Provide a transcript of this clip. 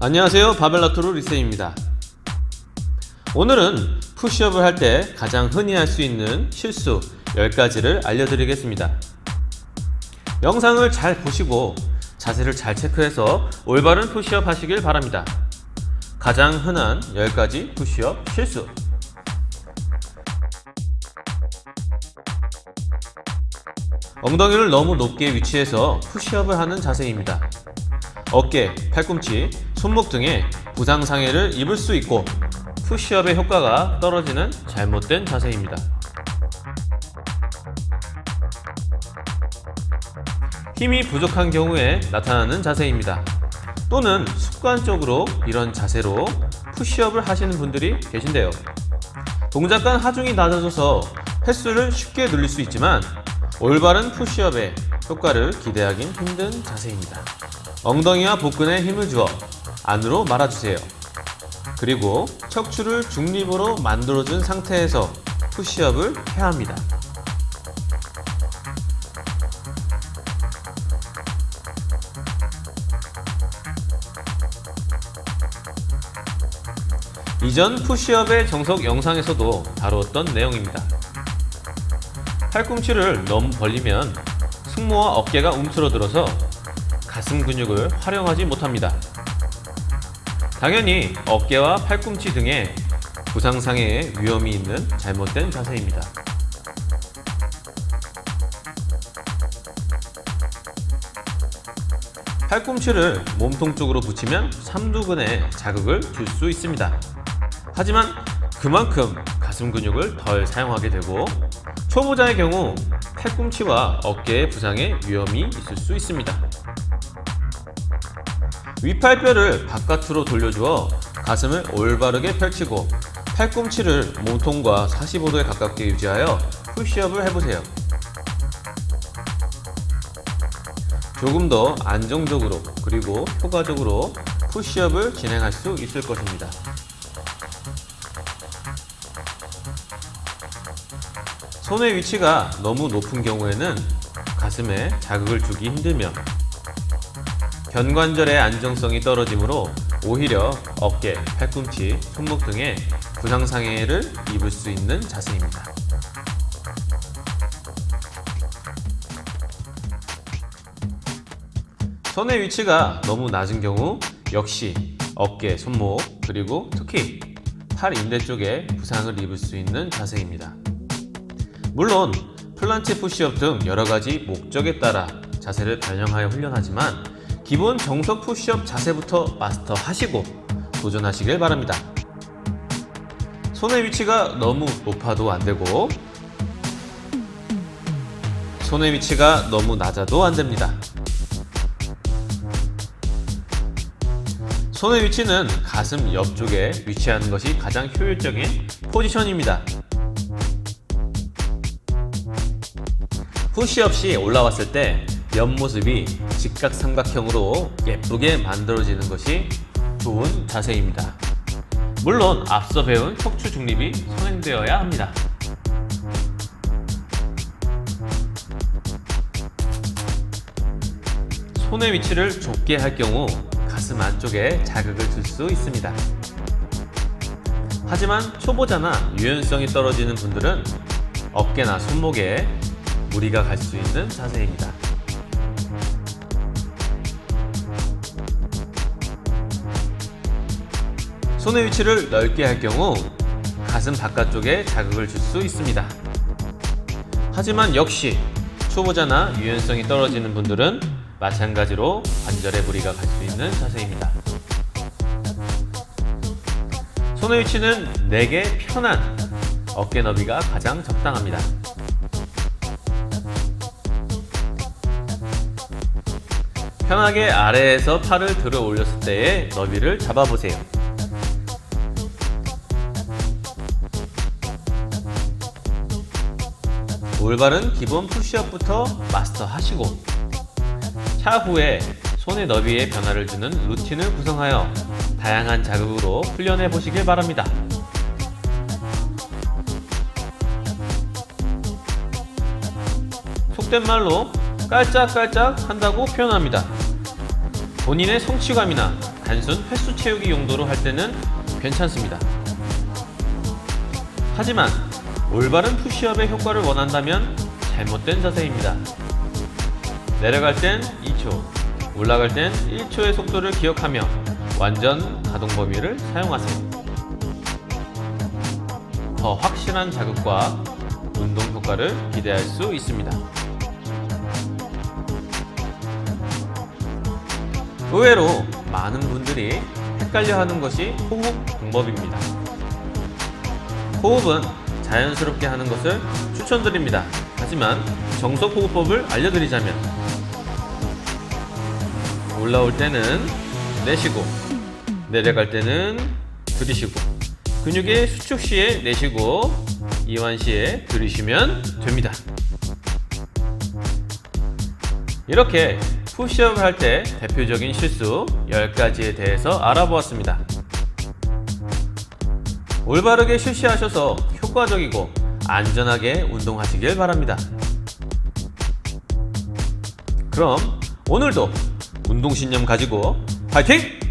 안녕하세요. 바벨라토르 리세입니다. 오늘은 푸시업을 할 때 가장 흔히 할 수 있는 실수 10가지를 알려드리겠습니다. 영상을 잘 보시고 자세를 잘 체크해서 올바른 푸시업 하시길 바랍니다. 가장 흔한 10가지 푸시업 실수. 엉덩이를 너무 높게 위치해서 푸시업을 하는 자세입니다. 어깨, 팔꿈치, 손목 등에 부상 상해를 입을 수 있고 푸시업의 효과가 떨어지는 잘못된 자세입니다. 힘이 부족한 경우에 나타나는 자세입니다. 또는 습관적으로 이런 자세로 푸시업을 하시는 분들이 계신데요. 동작 간 하중이 낮아져서 횟수를 쉽게 늘릴 수 있지만 올바른 푸시업의 효과를 기대하긴 힘든 자세입니다. 엉덩이와 복근에 힘을 주어 안으로 말아주세요. 그리고 척추를 중립으로 만들어준 상태에서 푸시업을 해야 합니다. 이전 푸시업의 정석 영상에서도 다루었던 내용입니다. 팔꿈치를 너무 벌리면 승모와 어깨가 움츠러들어서 가슴 근육을 활용하지 못합니다. 당연히 어깨와 팔꿈치 등에 부상상해의 위험이 있는 잘못된 자세입니다. 팔꿈치를 몸통 쪽으로 붙이면 삼두근에 자극을 줄 수 있습니다. 하지만 그만큼 가슴 근육을 덜 사용하게 되고 초보자의 경우 팔꿈치와 어깨의 부상의 위험이 있을 수 있습니다. 윗팔뼈를 바깥으로 돌려주어 가슴을 올바르게 펼치고 팔꿈치를 몸통과 45도에 가깝게 유지하여 푸시업을 해보세요. 조금 더 안정적으로 그리고 효과적으로 푸시업을 진행할 수 있을 것입니다. 손의 위치가 너무 높은 경우에는 가슴에 자극을 주기 힘들며 견관절의 안정성이 떨어지므로 오히려 어깨, 팔꿈치, 손목 등에 부상 상해를 입을 수 있는 자세입니다. 손의 위치가 너무 낮은 경우 역시 어깨, 손목, 그리고 특히 팔 인대 쪽에 부상을 입을 수 있는 자세입니다. 물론 플란체 푸시업 등 여러 가지 목적에 따라 자세를 변형하여 훈련하지만 기본 정석 푸시업 자세부터 마스터하시고 도전하시길 바랍니다. 손의 위치가 너무 높아도 안 되고 손의 위치가 너무 낮아도 안 됩니다. 손의 위치는 가슴 옆쪽에 위치하는 것이 가장 효율적인 포지션입니다. 푸시업 시 올라왔을 때 옆모습이 직각삼각형으로 예쁘게 만들어지는 것이 좋은 자세입니다. 물론 앞서 배운 척추 중립이 선행되어야 합니다. 손의 위치를 좁게 할 경우 가슴 안쪽에 자극을 줄 수 있습니다. 하지만 초보자나 유연성이 떨어지는 분들은 어깨나 손목에 무리가 갈 수 있는 자세입니다. 손의 위치를 넓게 할 경우 가슴 바깥쪽에 자극을 줄 수 있습니다. 하지만 역시 초보자나 유연성이 떨어지는 분들은 마찬가지로 관절에 무리가 갈 수 있는 자세입니다. 손의 위치는 내게 편한 어깨 너비가 가장 적당합니다. 편하게 아래에서 팔을 들어 올렸을 때의 너비를 잡아보세요. 올바른 기본 푸시업부터 마스터하시고 차후에 손의 너비에 변화를 주는 루틴을 구성하여 다양한 자극으로 훈련해 보시길 바랍니다. 속된 말로 깔짝깔짝 한다고 표현합니다. 본인의 성취감이나 단순 횟수 채우기 용도로 할 때는 괜찮습니다. 하지만 올바른 푸시업의 효과를 원한다면 잘못된 자세입니다. 내려갈 땐 2초, 올라갈 땐 1초의 속도를 기억하며 완전 가동 범위를 사용하세요. 더 확실한 자극과 운동 효과를 기대할 수 있습니다. 의외로 많은 분들이 헷갈려 하는 것이 호흡 방법입니다. 호흡은 자연스럽게 하는 것을 추천드립니다. 하지만 정석 호흡법을 알려드리자면 올라올 때는 내쉬고 내려갈 때는 들이쉬고 근육의 수축 시에 내쉬고 이완 시에 들이쉬면 됩니다. 이렇게 푸시업을 할 때 대표적인 실수 10가지에 대해서 알아보았습니다. 올바르게 실시하셔서 효과적이고 안전하게 운동하시길 바랍니다. 그럼 오늘도 운동신념 가지고 파이팅!